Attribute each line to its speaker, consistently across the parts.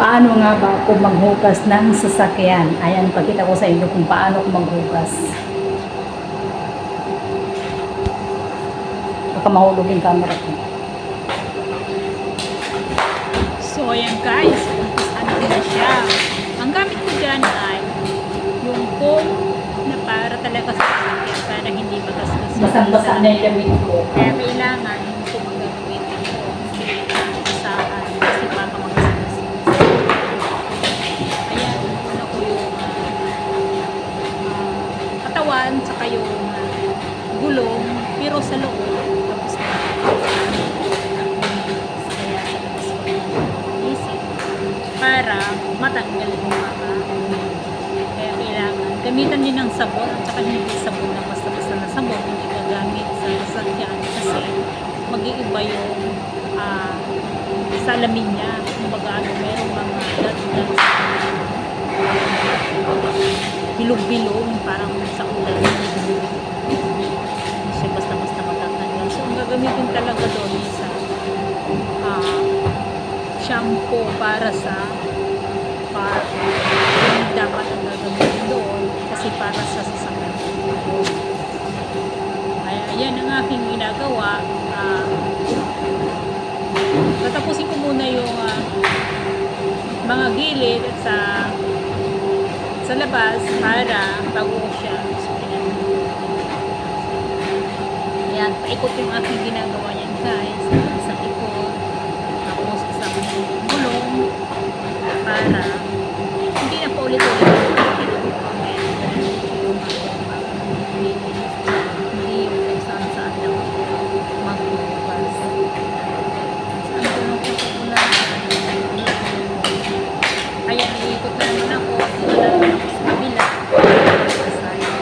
Speaker 1: Paano nga ba ako maghugas ng sasakyan? Ayan, pakita ko sa inyo kung paano ako maghugas. Baka mahulog yung camera ko.
Speaker 2: So, ayan guys, ano na siya. Ang gamit ko dyan ay yung foam na para talaga sa sasakyan para hindi magasgas.
Speaker 1: Basang-basa na yung damit ko.
Speaker 2: Kaya kailangan katawan, saka yung ah, gulong, pero sa loob. Tapos na. Para matanggal yung mga kaya kailangan gamitan din ng sabon at saka hindi sabon na basta-basta na sabon hindi gagamit sa sasakyan kasi mag-iiba yung ah, salamin niya kumbaga ano merong mga dot-dot bilog-bilog parang sa ulan hindi siya basta-basta matatanggal gagamitin talaga doon sa ah, shampoo para sa car. Dapat ang gagamitin doon kasi para sa sasakyan. Kaya yan ang aking ginagawa. Ah, tatapusin ko muna yung ah, mga gilid at sa sa labas para bago siya Paikot yung aking ginagawa niyan guys. Sa likod. Tapos isang gulong para hindi na paulit-ulit yung mga ginagawa. Kaya diretso yung mga hindi yung kung saan-saan lang magbubukas. Ang gulong ko sa una. Ayan, iikot na naman ako. Dito na naman ako sa kabila. Sayang.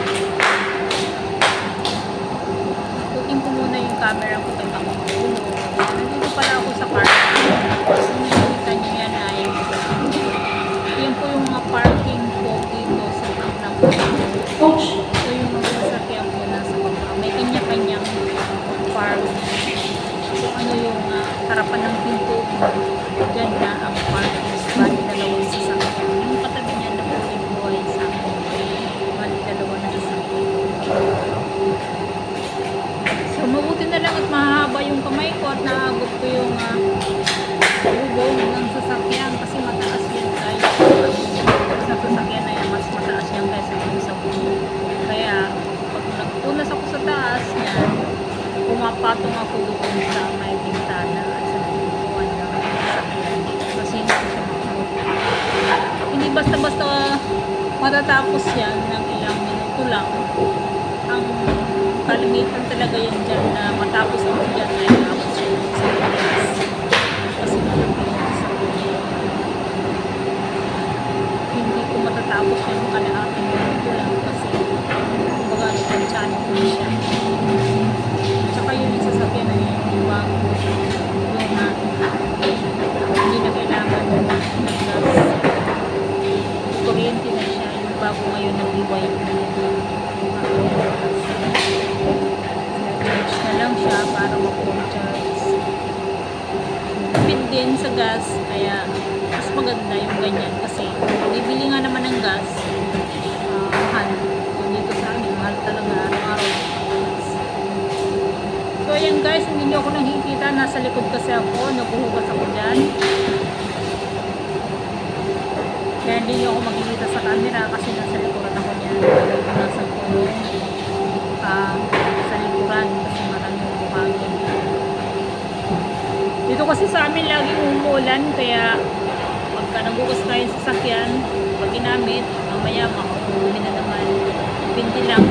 Speaker 2: Ikutin ko muna yung camera ko kay baka mahulog. Nandito pala ako sa park. Kung nakikita nyo yan ay yan po yung mga parking po dito sa top ng
Speaker 1: Ouch!
Speaker 2: Ito yung mga sasakyan po nasa baba. May kanya-kanyang park. Kung ano yung ah, harapan ng pinto. Diyan na ang parking. Bali dalawang sasakyan. Yung katabi niya na po yung buhay sa akin. Bali dalawa na sasakyan. So, mabuti na lang at mahaba yung kamay ko at naabot ko yung uh, bubong ng sasakyan kasi mataas yan guys. Sa sasakyan na yan, mas mataas yan kaysa yung sa bubong. Kaya, pag nagpunas ako sa taas niyan, pumapatong ako doon sa may bintana at sa bubuan ng. Kasi hindi siya. Hindi basta-basta matatapos yan ng ilang minuto lang ang kalimitan talaga yan dyan na matapos ako dyan ay tapos siya sa oras. Kasi malaki yung sa Hindi ko matatapos yan kalahating minuto lang kasi kumbaga nagkansyan ko na siya. Tsaka yun yung sasakyan na yun yung bago yung na hindi na kailangan ng gas. Kuryente na siya yung bago ngayon nag-iway Charge na lang siya para mag-full charge. Tipid din sa gas, kaya mas maganda yung ganyan kasi bibili nga naman ng gas, ah, mahal. Kung dito sa amin, mahal talaga araw-araw. So ayan guys, hindi nyo ako nakikita, nasa likod kasi ako, naghuhugas ako dyan. Kaya hindi nyo ako makikita sa camera kasi nasa likuran ako niyan. Nasa kulong. Ah, sa likuran kasi maraming buhangin. Dito kasi sa amin laging umuulan kaya pagka nagugas tayo sa sasakyan, pag ginamit, mamaya makakuluhin na naman. Pindi lang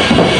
Speaker 2: Thank you.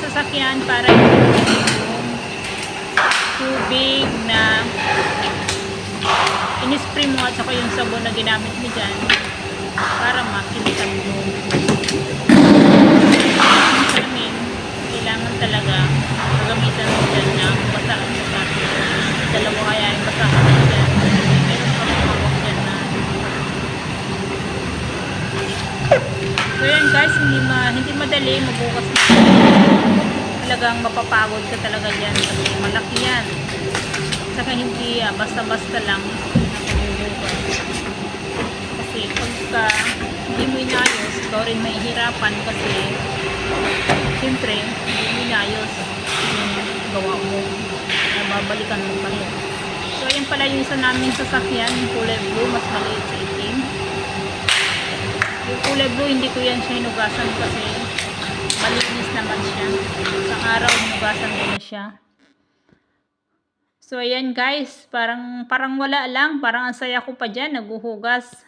Speaker 2: Sasakyan para yung tubig na in-spray mo at saka yung sabon na ginamit mo dyan para makinitan mo. Sa amin, kailangan talaga magamitan mo dyan ng basaan mo sa dalawa kaya yung basahan mo dyan. Meron pa mga dyan na So yan guys, hindi, ma, hindi madali mabukas na. Talagang mapapagod ka talaga dyan kasi malaki yan. Saka hindi ah, basta-basta lang nabubukas. Kasi pagka hindi mo inayos, ikaw rin mahihirapan kasi siyempre, hindi mo inayos yung gawa mo. Nababalikan mo pa. So ayan pala yung isa naming sasakyan, yung kulay blue, mas maliit sa itim. Yung kulay blue, hindi ko yan siya hinugasan kasi malinis naman siya. Sa araw, hinugasan ko na siya. So, ayan guys, parang, parang wala lang. Parang ang saya ko pa dyan, naguhugas.